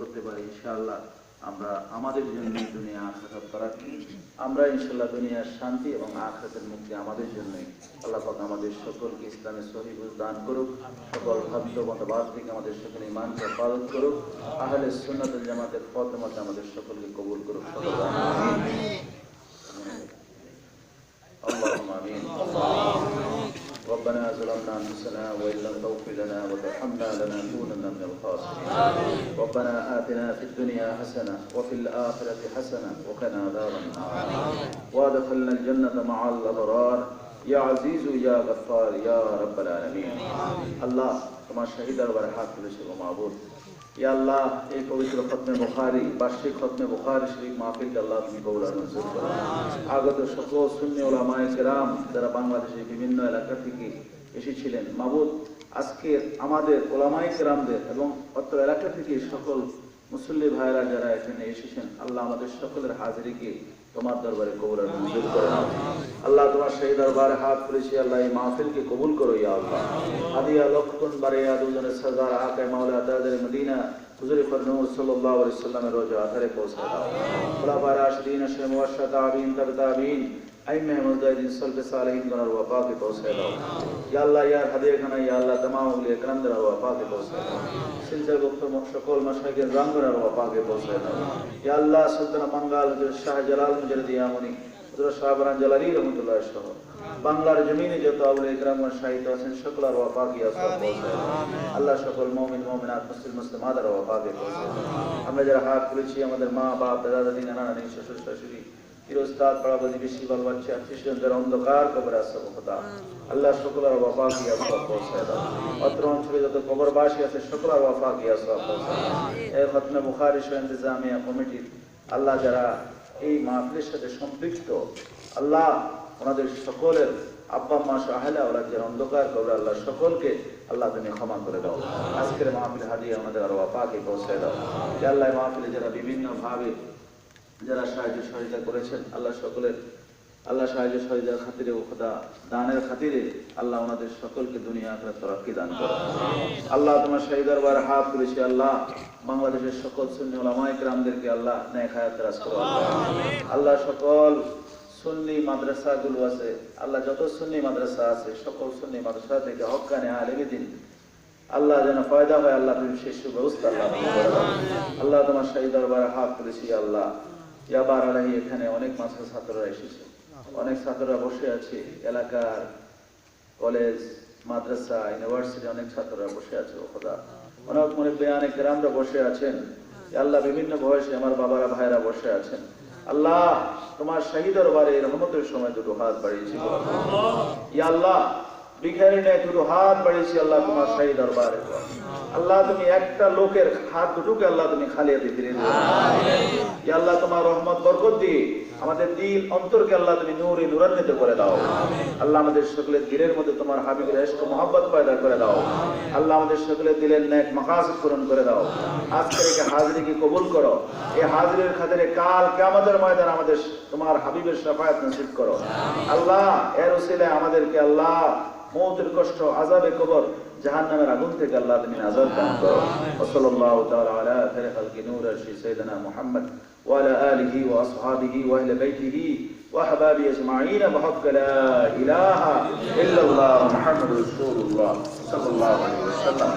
করতে পারি ইনশাআল্লাহ আমরা আমাদের জন্য দুনিয়া আখারাত করার আমরা ইনশাল্লাহ দুনিয়ার শান্তি এবং আখারাতের মুক্তি আমাদের জন্যই আল্লাহ পাক আমাদের সকলকে ইসলামের সহিবুজ দান করুক সকল ভক্ত মতবাদ থেকে আমাদের সকল ইমানকে পালন করুক আহলে সুন্নাতুল জামাতের পথ মতে আমাদের সকলকে কবুল করুক সকল আমিন اللهم امين ربنا ظلمنا أنفسنا وإن لم تغفر لنا وترحمنا لنكونن من الخاسرين. ربنا آتنا في الدنيا حسنة وفي الآخرة حسنة وقنا عذاب النار. وادخلنا الجنة مع الأبرار. يا عزيز يا غفار يا رب العالمين. الله كما شهد اور كل شيء معبود আল্লাহ এই পবিত্র খতমে বুখারী বার্ষিক খতমে বুখারী শরীফ মাহফিলকে আল্লাহ তুমি কবুল মঞ্জুর করো। আগত সকল সুন্নি ওলামায়ে কেরাম যারা বাংলাদেশের বিভিন্ন এলাকা থেকে এসেছিলেন মাবুদ আজকে আমাদের ওলামায়ে কেরামদের এবং অত্র এলাকা থেকে সকল মুসল্লি ভাইরা যারা এখানে এসেছেন আল্লাহ আমাদের সকলের হাজিরিকে তোমার দরবারে কবুল আর মঞ্জুর করে। নাও আল্লাহ তোমার সেই দরবারে হাত করেছি আল্লাহ এই মাহফিলকে কবুল করো, ইয়া আল্লাহ। আদিয়া লক্ষণ বারে দুজনের সরদার আকায় মাওলা দাদার মদিনা, হুজুর ফরনুর সাল্লাল্লাহু আলাইহি সাল্লামের ایم احمد دین صلی اللہ علیہ صالحین گنا روا پاک پوسے دا یا اللہ یا حدیر گنا یا اللہ تمام اگلے کرم دا روا پاک پوسے دا سلسل گفتر مشکل مشکل رنگ گنا روا پاک پوسے دا یا اللہ سلطن بنگال حضرت شاہ جلال مجردی آمونی حضر شاہ بران جلالی رحمت اللہ شاہ بنگلار جمین جتا تاول اکرم و شاہی توسن شکل روا پاک یا صلی اللہ اللہ شکل مومن مومنات مسلم مسلمات روا پاک پوسے ہم نے جرا ہاتھ کلچی ہمدر ماں باپ دادا دین انا نین ششر ششری চিরস্তাদ পাড়াবাদী বেশি বাল বাচ্চা যারা অন্ধকার, কবরে আসছে খোদা। আল্লাহ সকলের ওয়াফা কি আসব অত্র অঞ্চলে যত কবরবাসী আছে, সকলের ওয়াফা কি আসব পৌঁছায় এই খতমে কমিটির আল্লাহ যারা এই মাহফিলের সাথে সম্পৃক্ত, আল্লাহ ওনাদের সকলের আব্বা, মা সাহেলা ওরা যে অন্ধকার কবরে আল্লাহ সকলকে আল্লাহ তুমি ক্ষমা করে দাও। আজকের মাহফিল হাদিয়ে আমাদের আরও আপাকে পৌঁছায় দাও। আল্লাহ মাহফিলে যারা বিভিন্ন ভাবে যারা সাহায্য সহযোগিতা করেছেন আল্লাহ সকলের আল্লাহ সাহায্য সহযোগিতার খাতিরে ও খোদা দানের খাতিরে আল্লাহ ওনাদের সকলকে দুনিয়া আখরাত তরক্কি দান করো আল্লাহ তোমার শাহী দরবার হাত তুলেছি আল্লাহ বাংলাদেশের সকল সুন্নি ওলামায়ে কেরামদেরকে আল্লাহ নেক হায়াত রাজ করো আল্লাহ সকল সুন্নি মাদ্রাসাগুলো আছে আল্লাহ যত সুন্নি মাদ্রাসা আছে সকল সুন্নি মাদ্রাসা থেকে হক্কানে আলেমী দিন আল্লাহ যেন ফায়দা হয় আল্লাহ তুমি শেষ ব্যবস্থা আল্লাহ। আল্লাহ তোমার শাহী দরবারে হাত তুলেছি আল্লাহ ইয়াবার আলাহি এখানে অনেক মাস্টার ছাত্ররা এসেছে। অনেক ছাত্ররা বসে আছে এলাকার কলেজ মাদ্রাসা ইউনিভার্সিটি অনেক ছাত্ররা বসে আছে খোদা। অনেক মনে বেয়ানে গ্রামরা বসে আছেন। আল্লাহ বিভিন্ন বয়সে আমার বাবারা ভাইরা বসে আছেন। আল্লাহ তোমার শাহিদর বারে রহমতের সময় দুটো হাত বাড়িয়েছি। ইয়া আল্লাহ ভিখারি নেয় দুটো হাত বাড়িয়েছি আল্লাহ তোমার শাহী দরবারে। আল্লাহ তুমি একটা লোকের হাত দুটোকে আল্লাহ তুমি খালি হাতে ফিরে দিও। ইয়া আল্লাহ তোমার রহমত বরকত দিয়ে আমাদের দিল অন্তরকে আল্লাহ তুমি নূরে নূরান্বিত করে দাও। আল্লাহ আমাদের সকলের দিলের মধ্যে তোমার হাবিবের ইশক মোহাব্বত পয়দা করে দাও। আল্লাহ আমাদের সকলের দিলের ন্যাক মাকাসিদ পূরণ করে দাও। আজকের এই হাজিরিকে কবুল করো। এই হাজিরের খাতিরে কাল কিয়ামতের ময়দান আমাদের তোমার হাবিবের শাফায়াত নসিব করো। আল্লাহ এর উসিলায় আমাদেরকে আল্লাহ মৌতের কষ্ট আজাবে কবর জাহান্নামের আগুন থেকে আল্লাহ তুমি আযাব দান করো ওয়া সাল্লাল্লাহু তাআলা আলা খাইরি খালকি নূর আরশি সাইয়্যিদিনা মুহাম্মদ ওয়া আলা আলিহি ওয়া আসহাবিহি ওয়া আহলি বাইতিহি ওয়া আহবাবি আজমাইন বহক লা ইলাহা ইল্লাল্লাহ মুহাম্মাদুর রাসূলুল্লাহ সাল্লাল্লাহু আলাইহি ওয়াসাল্লাম